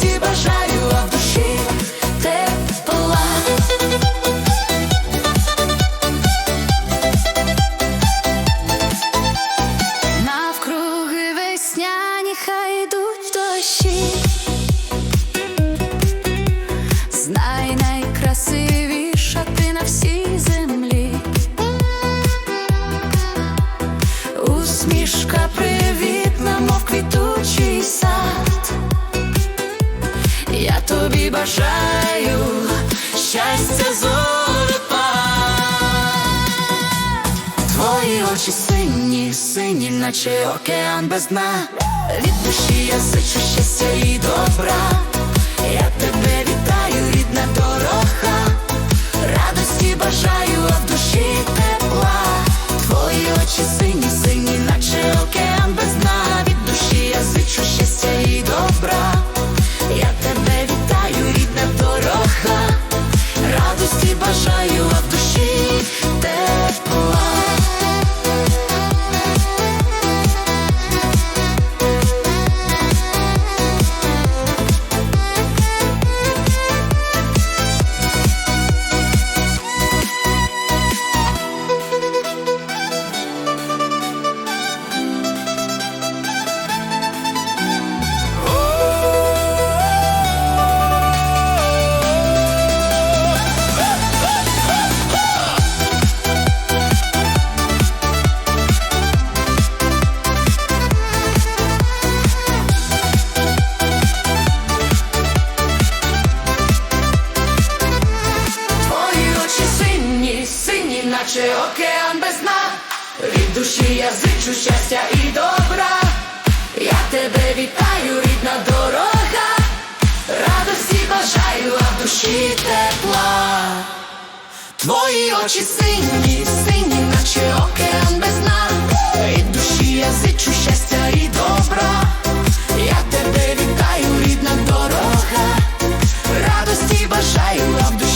радості бажаю, Я тобі бажаю щастя зорепад. Твої очі сині, сині, наче океан без дна. Від душі я зичу щастя і добра. Я тебе вітаю, рідна дорога. Радості бажаю, а в душі тепла. Твої очі сині, сині, наче океан без дна. Наче океан без дна. Від душі я зичу щастя і добра. Я тебе вітаю, рідна дорога. Радості бажаю, а в душі тепла. Твої очі сині, сині, наче океан без дна. Від душі я зичу щастя і добра. Я тебе вітаю, рідна дорога. Радості бажаю, а в душі